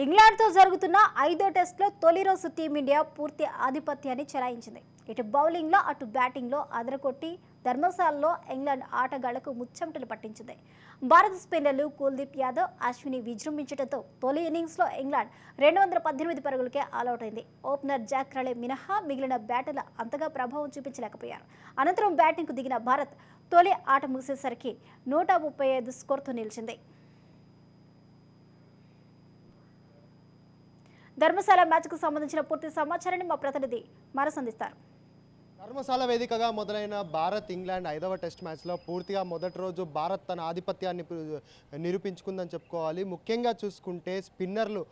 ఇంగ్లాండ్తో జరుగుతున్న ఐదో టెస్ట్లో తొలి రోజు టీమిండియా పూర్తి ఆధిపత్యాన్ని చెలాయించింది. ఇటు బౌలింగ్లో అటు బ్యాటింగ్లో అదరకొట్టి ధర్మశాలలో ఇంగ్లాండ్ ఆటగాళ్ళకు ముచ్చమటలు పట్టించింది. భారత స్పిన్నర్లు కుల్దీప్ యాదవ్ అశ్విని విజృంభించడంతో తొలి ఇన్నింగ్స్లో ఇంగ్లాండ్ రెండు వందల పద్దెనిమిది పరుగులకే ఆలౌట్ అయింది. ఓపెనర్ జాక్ రలే మినహా మిగిలిన బ్యాటర్లు అంతగా ప్రభావం చూపించలేకపోయారు. అనంతరం బ్యాటింగ్కు దిగిన భారత్ తొలి ఆట ముగిసేసరికి నూట ముప్పై ఐదు స్కోర్తో నిలిచింది. ధర్మశాల మ్యాచ్కు సంబంధించిన పూర్తి సమాచారాన్ని మా ప్రతినిధి మరసందిస్తారు. ధర్మశాల వేదికగా మొదలైన భారత్ ఇంగ్లాండ్ ఐదవ టెస్ట్ మ్యాచ్లో పూర్తిగా మొదటి రోజు భారత్ తన ఆధిపత్యాన్ని నిరూపించుకుందని చెప్పుకోవాలి. ముఖ్యంగా చూసుకుంటే స్పిన్నర్లు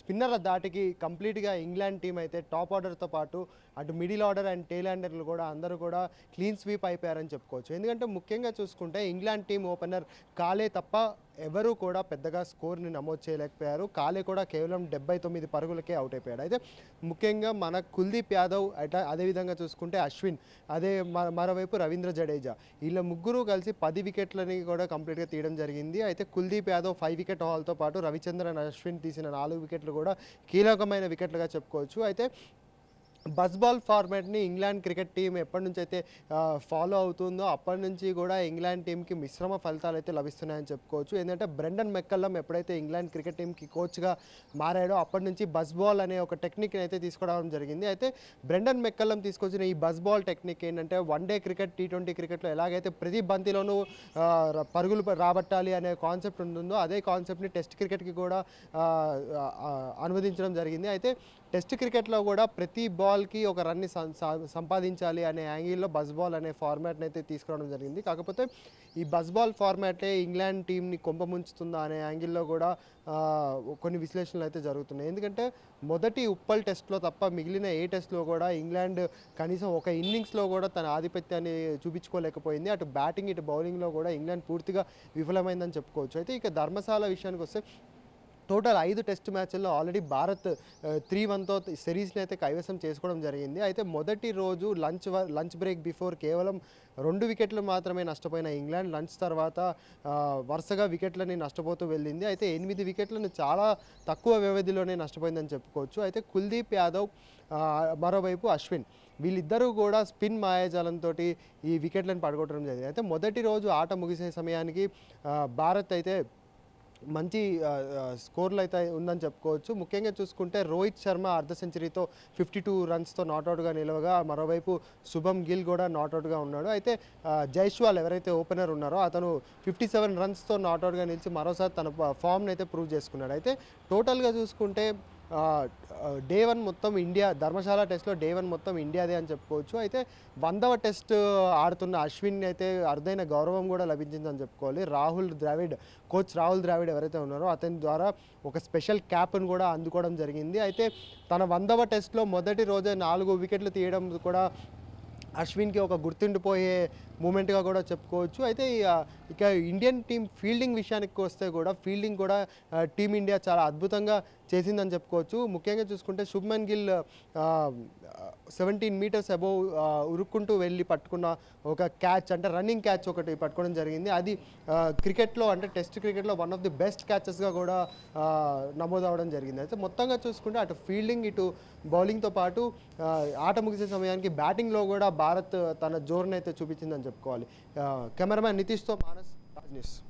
స్పిన్నర్ల దాటికి కంప్లీట్గా ఇంగ్లాండ్ టీం అయితే టాప్ ఆర్డర్తో పాటు అటు మిడిల్ ఆర్డర్ అండ్ టేల్ హ్యాండర్లు కూడా అందరూ కూడా క్లీన్ స్వీప్ అయిపోయారని చెప్పుకోవచ్చు. ఎందుకంటే ముఖ్యంగా చూసుకుంటే ఇంగ్లాండ్ టీం ఓపెనర్ కాలే తప్ప ఎవరూ కూడా పెద్దగా స్కోర్ని నమోదు చేయలేకపోయారు. కాలే కూడా కేవలం డెబ్బై తొమ్మిది పరుగులకే అవుట్ అయిపోయాడు. అయితే ముఖ్యంగా మన కుల్దీప్ యాదవ్ అట్లా అదేవిధంగా చూసుకుంటే అశ్విన్ అదే మరోవైపు రవీంద్ర జడేజా. వీళ్ళ ముగ్గురు కలిసి పది వికెట్లని కూడా కంప్లీట్గా తీయడం జరిగింది. అయితే కుల్దీప్ యాదవ్ ఫైవ్ వికెట్ హాల్తో పాటు రవిచంద్రన్ అశ్విన్ తీసిన నాలుగు వికెట్లు కూడా కీలకమైన వికెట్లుగా చెప్పుకోవచ్చు. అయితే బస్ బాల్ ఫార్మాట్ని ఇంగ్లాండ్ క్రికెట్ టీం ఎప్పటి నుంచి అయితే ఫాలో అవుతుందో అప్పటి నుంచి కూడా ఇంగ్లాండ్ టీంకి మిశ్రమ ఫలితాలు అయితే లభిస్తున్నాయని చెప్పుకోవచ్చు. ఏంటంటే బ్రెండన్ మెక్కల్లం ఎప్పుడైతే ఇంగ్లాండ్ క్రికెట్ టీంకి కోచ్గా మారాడో అప్పటి నుంచి బస్ బాల్ అనే ఒక టెక్నిక్ని అయితే తీసుకురావడం జరిగింది. అయితే బ్రెండన్ మెక్కల్లం తీసుకొచ్చిన ఈ బస్ బాల్ టెక్నిక్ ఏంటంటే one day cricket T twenty క్రికెట్లో ఎలాగైతే ప్రతి బంతిలోనూ పరుగులు రాబట్టాలి అనే కాన్సెప్ట్ ఉంటుందో అదే కాన్సెప్ట్ని టెస్ట్ క్రికెట్కి కూడా అనువదించడం జరిగింది. అయితే టెస్ట్ క్రికెట్లో కూడా ప్రతి బాల్ బాల్కి ఒక రన్ని సం- సా- సంపాదించాలి అనే యాంగిల్లో బస్ బాల్ అనే ఫార్మాట్ని అయితే తీసుకురావడం జరిగింది. కాకపోతే ఈ బస్ బాల్ ఫార్మాటే ఇంగ్లాండ్ టీంని కొంపముంచుతుందా అనే యాంగిల్లో కూడా కొన్ని విశ్లేషణలు అయితే జరుగుతున్నాయి. ఎందుకంటే మొదటి ఉప్పల్ టెస్ట్లో తప్ప మిగిలిన ఏ టెస్ట్లో కూడా ఇంగ్లాండ్ కనీసం ఒక ఇన్నింగ్స్లో కూడా తన ఆధిపత్యాన్ని చూపించుకోలేకపోయింది. అటు బ్యాటింగ్ ఇటు బౌలింగ్లో కూడా ఇంగ్లాండ్ పూర్తిగా విఫలమైందని చెప్పుకోవచ్చు. అయితే ఇక ధర్మశాల విషయానికి వస్తే టోటల్ ఐదు టెస్ట్ మ్యాచ్ల్లో ఆల్రెడీ భారత్ త్రీ వన్తో సిరీస్ని అయితే కైవసం చేసుకోవడం జరిగింది. అయితే మొదటి రోజు లంచ్ వ- లంచ్ బ్రేక్ బిఫోర్ కేవలం రెండు వికెట్లు మాత్రమే నష్టపోయిన ఇంగ్లాండ్. లంచ్ తర్వాత వరుసగా వికెట్లని నష్టపోతూ వెళ్ళింది. అయితే ఎనిమిది వికెట్లను చాలా తక్కువ వ్యవధిలోనే నష్టపోయిందని చెప్పుకోవచ్చు. అయితే కుల్దీప్ యాదవ్ మరోవైపు అశ్విన్ వీళ్ళిద్దరూ కూడా స్పిన్ మాయాజాలంతో ఈ వికెట్లను పడగొట్టడం జరిగింది. అయితే మొదటి రోజు ఆట ముగిసే సమయానికి భారత్ అయితే మంచి స్కోర్లు అయితే ఉందని చెప్పుకోవచ్చు. ముఖ్యంగా చూసుకుంటే రోహిత్ శర్మ అర్ధ సెంచరీతో ఫిఫ్టీ టూ రన్స్తో నాట్అవుట్గా నిలవగా మరోవైపు శుభం గిల్ కూడా నాట్అవుట్గా ఉన్నాడు. అయితే జైష్వాల్ ఎవరైతే ఓపెనర్ ఉన్నారో అతను ఫిఫ్టీ సెవెన్ రన్స్తో నాట్అవుట్గా నిలిచి మరోసారి తన ఫామ్ని అయితే ప్రూవ్ చేసుకున్నాడు. అయితే టోటల్గా చూసుకుంటే డే వన్ మొత్తం ఇండియా ధర్మశాల టెస్ట్లో డే వన్ మొత్తం ఇండియాదే అని చెప్పుకోవచ్చు. అయితే వందవ టెస్ట్ ఆడుతున్న అశ్విన్ అయితే అరుదైన గౌరవం కూడా లభించిందని చెప్పుకోవాలి. రాహుల్ ద్రావిడ్ కోచ్ రాహుల్ ద్రావిడ్ ఎవరైతే ఉన్నారో అతని ద్వారా ఒక స్పెషల్ క్యాప్ను కూడా అందుకోవడం జరిగింది. అయితే తన వందవ టెస్ట్లో మొదటి రోజే నాలుగు వికెట్లు తీయడం కూడా అశ్విన్కి ఒక గుర్తుండిపోయే మూమెంట్గా కూడా చెప్పుకోవచ్చు. అయితే ఇక ఇండియన్ టీం ఫీల్డింగ్ విషయానికి వస్తే కూడా ఫీల్డింగ్ కూడా టీమిండియా చాలా అద్భుతంగా చేసిందని చెప్పుకోవచ్చు. ముఖ్యంగా చూసుకుంటే Shubman Gill seventeen metres above ఉరుక్కుంటూ వెళ్ళి పట్టుకున్న ఒక క్యాచ్ అంటే రన్నింగ్ క్యాచ్ ఒకటి పట్టుకోవడం జరిగింది. అది క్రికెట్లో అంటే టెస్ట్ క్రికెట్లో వన్ ఆఫ్ ది బెస్ట్ క్యాచెస్గా కూడా ఆ, నమోదవడం జరిగింది. అయితే మొత్తంగా చూసుకుంటే అటు ఫీల్డింగ్ ఇటు బౌలింగ్తో పాటు ఆట ముగిసే సమయానికి బ్యాటింగ్లో కూడా భారత్ తన జోరునైతే చూపించిందని చెప్పుకోవాలి. కెమెరామ్యాన్ నితీష్తో మానస్ రాజ్ న్యూస్.